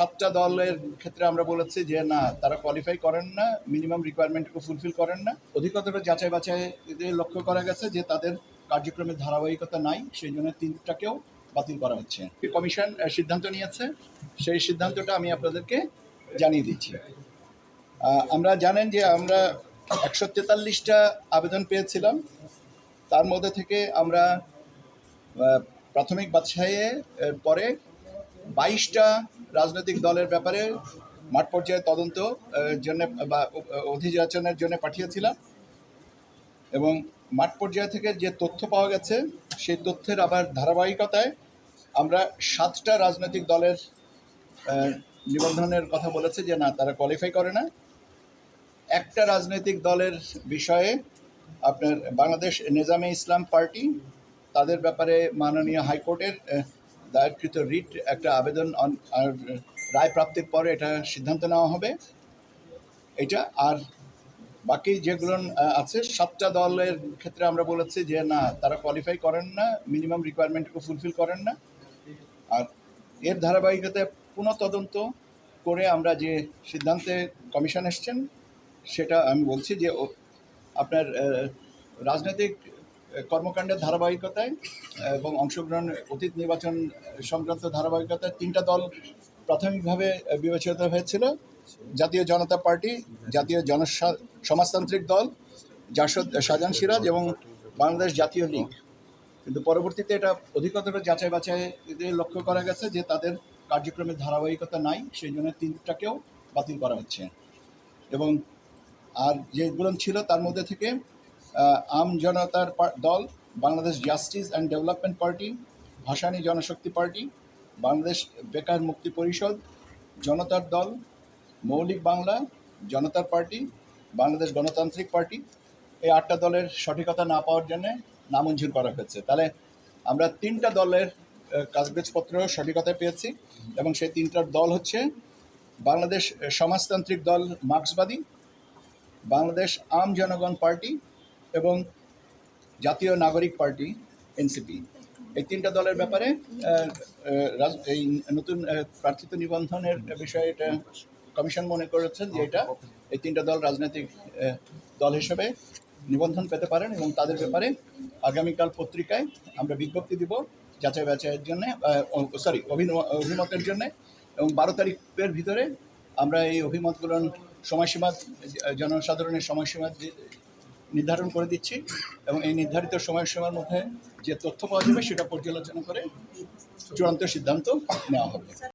সাতটা দলের ক্ষেত্রে আমরা বলেছি যে, না, তারা কোয়ালিফাই করেন না মিনিমাম রিকোয়ারমেন্টকে ফুলফিল করেন না। অধিকতর যাচাই বাছাই লক্ষ্য করা গেছে যে, তাদের কার্যক্রমের ধারাবাহিকতা নাই, সেই জন্য তিনটাকেও বাতিল করা হচ্ছে। কমিশন সিদ্ধান্ত নিয়েছে। সেই সিদ্ধান্তটা আমি আপনাদেরকে জানিয়ে দিচ্ছি। আমরা জানেন যে, আমরা একশো তেতাল্লিশটা আবেদন পেয়েছিলাম। তার মধ্যে থেকে আমরা প্রাথমিক বাছাইয়ে পরে বাইশটা রাজনৈতিক দলের ব্যাপারে মাঠ পর্যায়ে তদন্ত জন্য বা অধিযাচনের জন্য পাঠিয়েছিলাম এবং মাঠ পর্যায়ে থেকে যে তথ্য পাওয়া গেছে, সেই তথ্যের আবার ধারাবাহিকতায় আমরা সাতটা রাজনৈতিক দলের নিবন্ধনের কথা বলেছে যে না, তারা কোয়ালিফাই করে না। একটা রাজনৈতিক দলের বিষয়ে আপনার বাংলাদেশ নিজামে ইসলাম পার্টি, তাদের ব্যাপারে মাননীয় হাইকোর্টের দায়েরকৃত রিট একটা আবেদন আর রায় প্রাপ্তির পরে এটা সিদ্ধান্ত নেওয়া হবে। এটা আর বাকি যেগুলো আছে, সাতটা দলের ক্ষেত্রে আমরা বলেছি যে না, তারা কোয়ালিফাই করেন না মিনিমাম রিকোয়ারমেন্টকে ফুলফিল করেন না। আর এর ধারাবাহিকতায় পুনঃ তদন্ত করে আমরা যে সিদ্ধান্তে কমিশন এসছেন, সেটা আমি বলছি যে আপনার রাজনৈতিক কর্মকাণ্ডের ধারাবাহিকতায় এবং অংশগ্রহণ, অতীত নির্বাচন সংক্রান্ত ধারাবাহিকতায় তিনটা দল প্রাথমিকভাবে বিবেচিত হয়েছিল। জাতীয় জনতা পার্টি, জাতীয় জন সমাজতান্ত্রিক দল, জাসদ শাহজাহান সিরাজ এবং বাংলাদেশ জাতীয় লীগ। কিন্তু পরবর্তীতে এটা অধিকতর যাচাই বাছাই লক্ষ্য করা গেছে যে তাদের কার্যক্রমের ধারাবাহিকতা নাই, সেই জন্য তিনটাকেও বাতিল করা হচ্ছে। এবং আর যেগুলো ছিল তার মধ্যে থেকে আম জনতার দল, Bangladesh Justice and Development Party, Bhasani Janashakti Party, Bangladesh বেকার মুক্তি পরিষদ, জনতার দল, মৌলিক বাংলা, জনতার পার্টি, বাংলাদেশ গণতান্ত্রিক পার্টি। এই আটটা দলের সঠিকতা না পাওয়ার জন্য নামঞ্জুর করা হয়েছে। তাহলে আমরা তিনটা দলের কাগজপত্র সঠিকতা পেয়েছি এবং সেই তিনটার দল হচ্ছে বাংলাদেশ সমাজতান্ত্রিক দল মার্ক্সবাদী, বাংলাদেশ আম জনগণ পার্টি এবং জাতীয় নাগরিক পার্টি, এনসিপি। এই তিনটা দলের ব্যাপারে এই নতুন প্রার্থিত নিবন্ধনের বিষয়ে এটা কমিশন মনে করেছেন যে এটা এই তিনটা দল রাজনৈতিক দল হিসেবে নিবন্ধন পেতে পারেন এবং তাদের ব্যাপারে আগামীকাল পত্রিকায় আমরা বিজ্ঞপ্তি দিব যাচাই বাছাইয়ের জন্য সরি অভিমতের জন্য এবং বারো তারিখের ভিতরে আমরা এই অভিমতগুলোর সময়সীমা, জনসাধারণের সময়সীমা নির্ধারণ করে দিচ্ছি এবং এই নির্ধারিত সময়সীমার মধ্যে যে তথ্য পাওয়া যাবে সেটা পর্যালোচনা করে চূড়ান্ত সিদ্ধান্ত নেওয়া হবে।